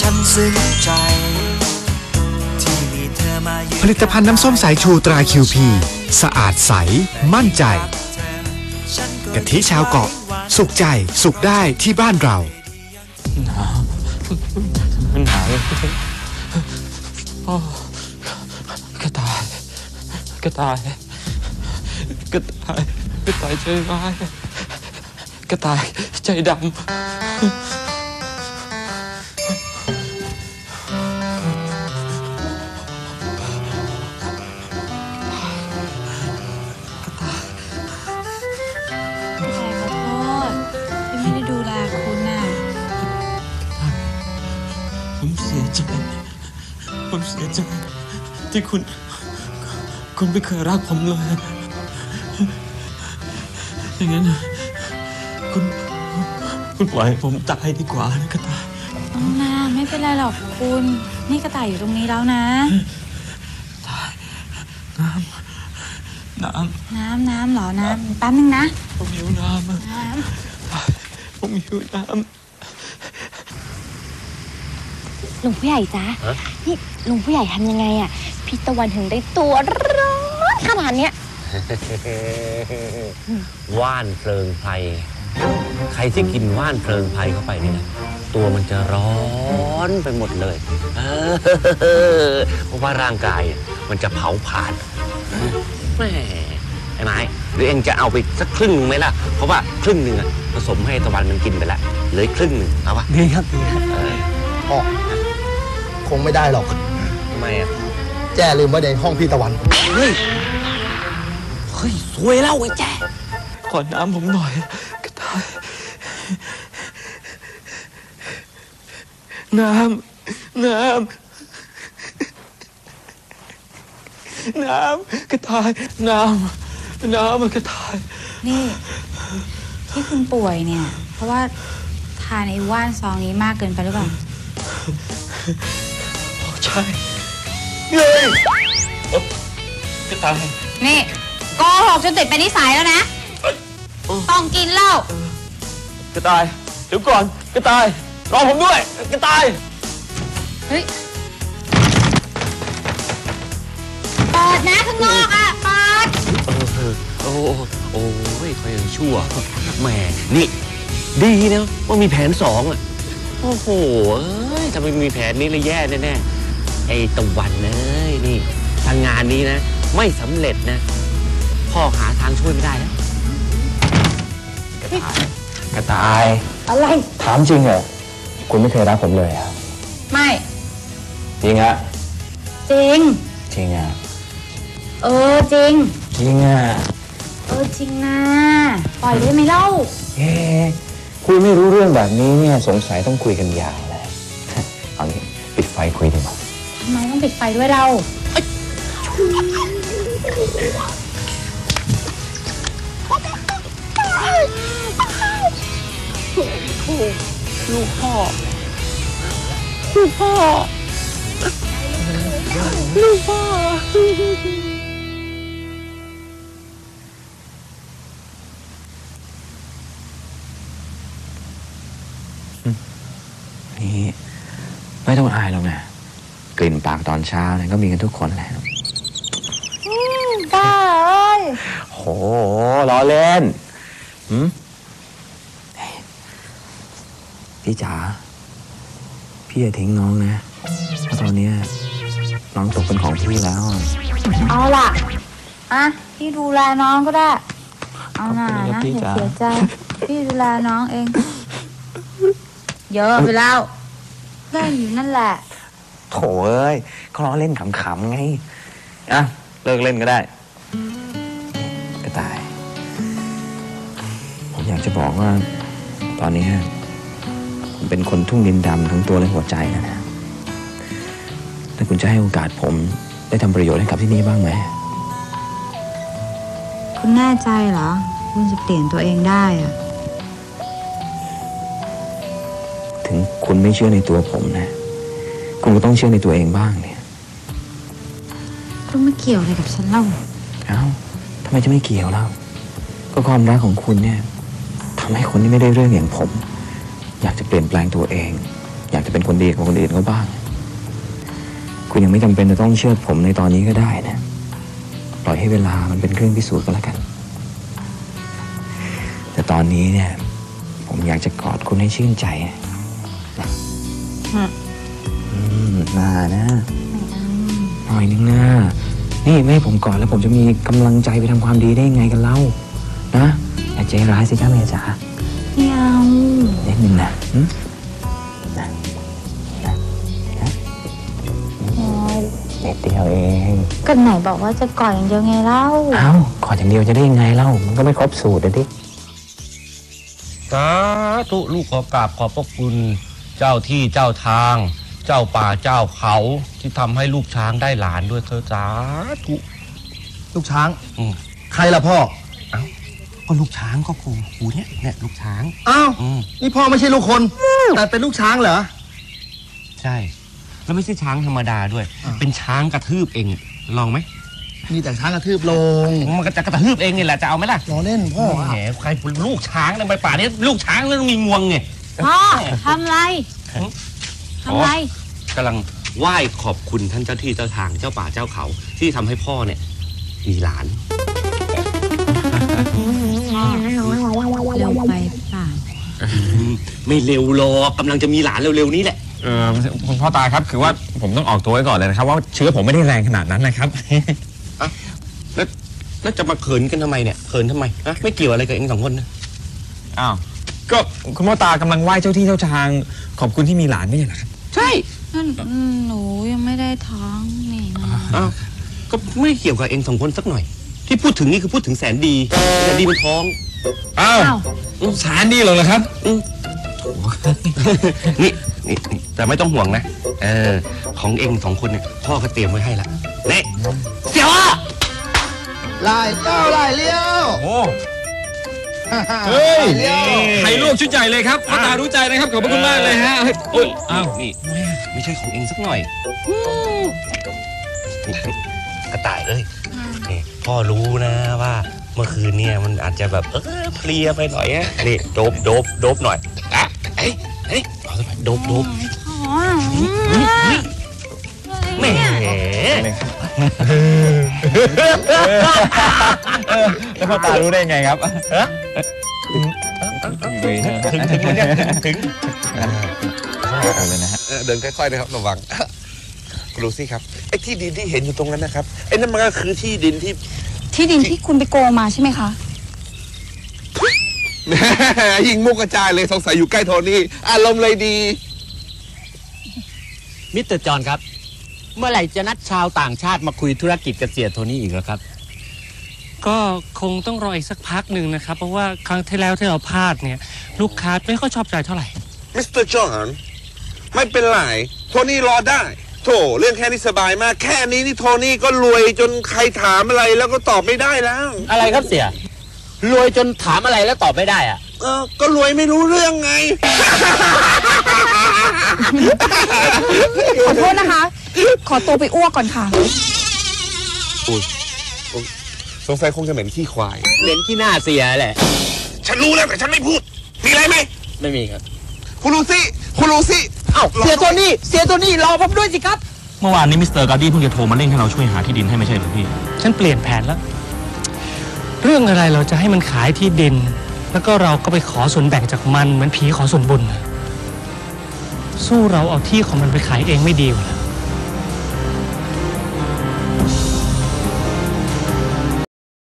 ฉันซึ้งใจ ที่มีเธอมายืนผลิตภัณฑ์น้ำส้มสายชูตราคิวพีสะอาดใส มั่นใจ กะทิชาวเกาะ สุขใจ สุขได้ที่บ้านเรามันหนาวโอ้กระต่ายกระต่ายกระต่ายกระต่ายใจร้ายกระต่ายใจดำ ที่คุณ คุณไม่เคยรักผมเลย อย่างนั้น คุณ คุณปล่อยให้ผมตายดีกว่านะกระต่ายน้องนาไม่เป็นไรหรอกคุณ นี่กระต่ายอยู่ตรงนี้แล้วนะ น้ำ น้ำน้ำเหรอน้ำแป๊บนึงนะผมหิวน้ำอะน้ผมหิวน้ลุงผู้ใหญ่จ๊ะนี่ลุงผู้ใหญ่ทำยังไงอะ พี่ตะวันถึงได้ตัวร้อนขนาดเนี้ย ว่านเพลิงไพรใครที่กินว่านเพลิงไพรเข้าไปเนี่ยนะตัวมันจะร้อนไปหมดเลยเออเพราะว่าร่างกายอะมันจะเผาผลาญแหม่ไอ้ไม้หรือเองจะเอาไปสักครึ่งหนึงไหมล่ะ เพราะว่าครึ่งหนึ่งอะผสมให้ตะวันมันกินไปแล้วเหลืออกครึ่งหนึ่งเอาปะำดีครับดีครับเออพ่อคงไม่ได้หรอกทำไมอะ แจ้ลืมไว้ในห้องพี่ตะวัน เฮ้ย เฮ้ยสวยแล้วไอ้แจ้ขอน้ำผมหน่อยกระต่ายน้ำ น้ำ น้ำกระต่าย น้ำ น้ำกระต่ายำนี่ ที่คุณป่วยเนี่ย เพราะว่าทานไอ้ว่านซองนี้มากเกินไปหรือเปล่า ใช่ เฮ้ยเอ้ากระต่ายนี่โกหกจนติดเป็นนิสัยแล้วนะ ต้องกินเหล้า กระต่ายเดี๋ยวก่อนกระต่ายรอผมด้วยกระต่าย เฮ้ย เปิดนะข้างนอกอะ เปิด เออโอ้โอ้โอ้ยเขายังชั่วแหมนี่ ดีนะว่ามีแผนสองอะ โอ้โหเอ้ยถ้าไม่มีแผนนี้เลยแย่แน่ๆ ไอ้ตะวันเอ้ยนี่ทางงานนี้นะ ไม่สำเร็จนะ พ่อหาทางช่วยไม่ได้แล้วกระต่ายกระต่าย อะไร ถามจริงเหรอคุณไม่เคยรักผมเลยอะไม่ จริงอะจริง จริงอะเออจริง จริงอะเออจริงนะปล่อยได้ไหมเล่าเฮ้คุยไม่รู้เรื่องแบบนี้เนี่ยสงสัยต้องคุยกันยาวเลยเอางี้ปิดไฟคุยดีกว่า ทำไมต้องปิดไฟด้วยเรา ลูกพ่อ ลูกพ่อ ลูกพ่อ นี่ ไม่ต้องอายหรอกนะ กลิ่นปากตอนเช้าเนี่ยก็มีกันทุกคนแหละก้าเอ้ยโหล้อเล่นหืมเฮ้ยพี่จ๋าพี่อย่าทิ้งน้องนะเพราะตอนเนี้ยน้องตกเป็นของพี่แล้วอะเอาล่ะอะพี่ดูแลน้องก็ได้ เอาหน่าขอบคุณนะนะพี่อย่าจ๋าเสียใจ พี่ดูแลน้องเอง เยอะไปแล้วเล่นอยู่นั่นแหละ โถเอ้ยเขาล้อเล่นขำๆไงอะเลิกเล่นก็ได้กระต่าย ผมอยากจะบอกว่า ตอนนี้ผมเป็นคนทุ่งดินดำทั้งตัวและหัวใจแล้วนะแต่คุณจะให้โอกาสผมได้ทำประโยชน์ให้กับที่นี่บ้างไหม คุณแน่ใจเหรอ คุณจะเปลี่ยนตัวเองได้อะถึงคุณไม่เชื่อในตัวผมนะ คุณก็ต้องเชื่อในตัวเองบ้างเนี่ยก็ไม่เกี่ยวอะไรกับฉันเล่า เอ้าทำไมจะไม่เกี่ยวเล่าก็ความรักของคุณเนี่ยทำให้คนที่ไม่ได้เรื่องอย่างผม อยากจะเปลี่ยนแปลงตัวเอง อยากจะเป็นคนดีกับคนอื่นเขาบ้าง คุณยังไม่จำเป็นจะต้องเชื่อผมในตอนนี้ก็ได้นะ ปล่อยให้เวลามันเป็นเครื่องพิสูจน์ก็แล้วกัน แต่ตอนนี้เนี่ย ผมอยากจะกอดคุณให้ชื่นใจนะ อืม น่านะ หน่อยนึงนะนี่ไม่ให้ผมกอดแล้วผมจะมีกำลังใจไปทำความดีได้ยังไงกันเล่า นะอย่าใจร้ายสิจ้าเมียจ๋าไม่เอานิดนึงนะหึโอ๊ยนิดเดียวเอง ก็ไหนบอกว่าจะก่อนอย่างเดียวไงเล่า เอ้ากอดอย่างเดียวจะได้ยังไงเล่า มันก็ไม่ครบสูตรเลยดิ สาธุลูกขอกราบขอบพระคุณเจ้าที่เจ้าทาง เจ้าป่าเจ้าเขาที่ทำให้ลูกช้างได้หลานด้วยเธอสาธุลูกช้าง อืม ใครล่ะพ่อก็ลูกช้างก็กูกูเนี่ยเนี่ยลูกช้าง อ้าวอืม นี่พ่อไม่ใช่ลูกคน แต่เป็นลูกช้างเหรอ ใช่ แล้วไม่ใช่ช้างธรรมดาด้วยเป็นช้างกระทืบเองลองไหมมีแต่ช้างกระทืบลงมันก็จะกระทืบเองนี่แหละจะเอาไหมล่ะล้อเล่นพ่อแหมใครลูกช้างเนี่ยไปป่านี้ลูกช้างแล้วต้องมีงวงไง พ่อทำไร ทำไรกำลังไหว้ขอบคุณท่านเจ้าที่เจ้าทางเจ้าป่าเจ้าเขา ที่ทำให้พ่อเนี่ย มีหลาน เร็วไปเปล่าไม่เร็วหรอกกำลังจะมีหลานเร็วๆนี้แหละ เออคุณพ่อตาครับคือว่าผมต้องออกตัวไว้ก่อนเลยนะครับ ว่าเชื้อผมไม่ได้แรงขนาดนั้นนะครับ แล้วแล้วจะมาเขินกันทำไมเนี่ยเขินทำไมนะไม่เกี่ยวอะไรกับเองสองคนนะอ้าวก็คุณพ่อตากำลังไหว้เจ้าที่เจ้าทาง ขอบคุณที่มีหลานไม่ใช่เหรอครับใช่ นั่นอืมหนูยังไม่ได้ท้องนี่นะอ้าวก็ไม่เกี่ยวกับเองสองคนสักหน่อย ที่พูดถึงนี่คือพูดถึงแสนดีแสนดีมันท้องอ้าวอ้าวสารดีเหรอครับนี่นี่นี่แต่ไม่ต้องห่วงนะ เออ ของเองสองคนเนี่ยพ่อก็เตรียมไว้ให้ละเน่เสียวอะลายเลี้ยวลายเลี้ยวโอ้ เฮ้ยลายเลี้ยวไข่ลวกชุดใหญ่เลยครับพ่อตารู้ใจนะครับขอบพระคุณมากเลยฮะเฮ้ยโอ้ยอ้าวนี่ไม่ใช่ของเองสักหน่อยนี่กระต่ายเอ้ยนี่พ่อรู้นะว่า เมื่อคืนเนี่ยมันอาจจะแบบเออเพลียไปหน่อยอะนี่โดบโดบโดบหน่อยอะเอ้ยเอ้ยเอาสักหน่อยโดบโดบอ๋อ แหมแล้วพ่อตารู้ได้ไงครับถึงถึงเลยเนี่ยถึงเลยนะฮะเออเดินค่อยๆนะครับระวังคุณลูซี่ครับไอ้ที่ดินที่เห็นอยู่ตรงนั้นนะครับไอ้นั่นมันก็คือที่ดินที่ ที่ดินที่คุณไปโกงมาใช่ไหมคะยิงมุกกระจายเลยสงสัยอยู่ใกล้โทนี่อารมณ์เลยดี มิสเตอร์จอห์นครับ เมื่อไหร่จะนัดชาวต่างชาติมาคุยธุรกิจกับเสียโทนี่อีกแล้วครับ ก็คงต้องรออีกสักพักหนึ่งนะครับ เพราะว่าครั้งที่แล้วที่เราพลาดเนี่ย ลูกค้าไม่ค่อยชอบใจเท่าไหร่มิสเตอร์จอห์นไม่เป็นไรโทนี่รอได้ โถเรื่องแค่นี้สบายมาก แค่นี้นี่โทนี่ก็รวยจนใครถามอะไรแล้วก็ตอบไม่ได้แล้ว อะไรครับเสียรวยจนถามอะไรแล้วตอบไม่ได้อะเออก็รวยไม่รู้เรื่องไง ขอโทษนะคะ ขอตัวไปอ้วกก่อนค่ะ อุ๊ยอุ๊ยสงสัยคงจะเหม็นขี้ควาย เหม็นที่หน้าเสียแหละ ฉันรู้แล้วแต่ฉันไม่พูด มีอะไรไหม ไม่มีครับ คุณลูซี่ คุณลูซี่ เอ้า เสียโทนี่เสียโทนี่รอผมด้วยสิครับ เมื่อวานนี้มิสเตอร์การ์ดี้เพิ่งจะโทรมาเร่งให้เราช่วยหาที่ดินให้ไม่ใช่เหรอพี่ ฉันเปลี่ยนแผนแล้ว เรื่องอะไรเราจะให้มันขายที่ดิน แล้วก็เราก็ไปขอส่วนแบ่งจากมันเหมือนผีขอส่วนบุญน่ะสู้เราเอาที่ของมันไปขายเองไม่ดีกว่าเหรอ